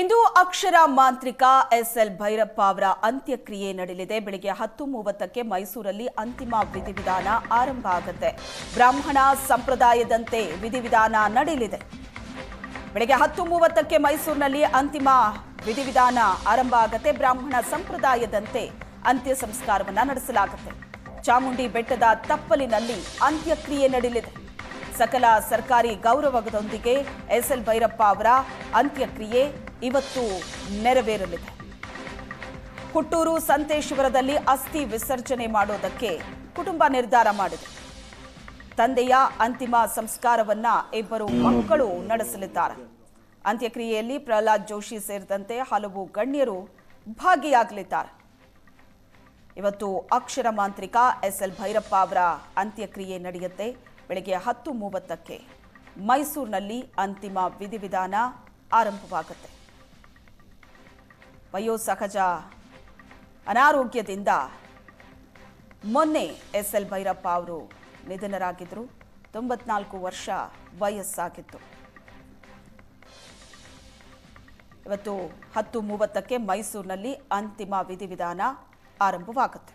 ಇಂದು ಅಕ್ಷರ ಮಾಂತ್ರಿಕ ಎಸ್ಎಲ್ ಭೈರಪ್ಪ ಅವರ ಅಂತ್ಯಕ್ರಿಯೆ ನಡೆಯಲಿದೆ. ಬೆಳಗ್ಗೆ ಹತ್ತು ಮೂವತ್ತಕ್ಕೆ ಮೈಸೂರಲ್ಲಿ ಅಂತಿಮ ವಿಧಿವಿಧಾನ ಆರಂಭ ಆಗುತ್ತೆ. ಬ್ರಾಹ್ಮಣ ಸಂಪ್ರದಾಯದಂತೆ ವಿಧಿವಿಧಾನ ನಡೆಯಲಿದೆ. ಬೆಳಗ್ಗೆ ಹತ್ತು ಮೂವತ್ತಕ್ಕೆ ಮೈಸೂರಿನಲ್ಲಿ ಅಂತಿಮ ವಿಧಿವಿಧಾನ ಆರಂಭ ಆಗುತ್ತೆ. ಬ್ರಾಹ್ಮಣ ಸಂಪ್ರದಾಯದಂತೆ ಅಂತ್ಯ ಸಂಸ್ಕಾರವನ್ನು ನಡೆಸಲಾಗುತ್ತೆ. ಚಾಮುಂಡಿ ಬೆಟ್ಟದ ತಪ್ಪಲಿನಲ್ಲಿ ಅಂತ್ಯಕ್ರಿಯೆ ನಡೆಯಲಿದೆ. ಸಕಲ ಸರ್ಕಾರಿ ಗೌರವದೊಂದಿಗೆ ಎಸ್ ಎಲ್ ಭೈರಪ್ಪ ಅವರ ಅಂತ್ಯಕ್ರಿಯೆ ಇವತ್ತು ನೆರವೇರಲಿದೆ. ಹುಟ್ಟೂರು ಸಂತೇಶ್ವರದಲ್ಲಿ ಅಸ್ಥಿ ವಿಸರ್ಜನೆ ಮಾಡೋದಕ್ಕೆ ಕುಟುಂಬ ನಿರ್ಧಾರ ಮಾಡಿದೆ. ತಂದೆಯ ಅಂತಿಮ ಸಂಸ್ಕಾರವನ್ನ ಇಬ್ಬರು ಮಕ್ಕಳು ನಡೆಸಲಿದ್ದಾರೆ. ಅಂತ್ಯಕ್ರಿಯೆಯಲ್ಲಿ ಪ್ರಹ್ಲಾದ್ ಜೋಶಿ ಸೇರಿದಂತೆ ಹಲವು ಗಣ್ಯರು ಭಾಗಿಯಾಗಲಿದ್ದಾರೆ. ಇವತ್ತು ಅಕ್ಷರ ಮಾಂತ್ರಿಕ ಎಸ್ ಎಲ್ ಭೈರಪ್ಪ ಅವರ ಅಂತ್ಯಕ್ರಿಯೆ ನಡೆಯುತ್ತೆ. ಬೆಳಗ್ಗೆ ಹತ್ತು ಮೂವತ್ತಕ್ಕೆ ಮೈಸೂರಿನಲ್ಲಿ ಅಂತಿಮ ವಿಧಿವಿಧಾನ ಆರಂಭವಾಗುತ್ತೆ. ವಯೋಸಹಜ ಅನಾರೋಗ್ಯದಿಂದ ಮೊನ್ನೆ ಎಸ್ ಎಲ್ ಭೈರಪ್ಪ ಅವರು ನಿಧನರಾಗಿದ್ದರು. ತೊಂಬತ್ನಾಲ್ಕು ವರ್ಷ ವಯಸ್ಸಾಗಿತ್ತು. ಇವತ್ತು ಹತ್ತು ಮೂವತ್ತಕ್ಕೆ ಮೈಸೂರಿನಲ್ಲಿ ಅಂತಿಮ ವಿಧಿವಿಧಾನ ಆರಂಭವಾಗುತ್ತೆ.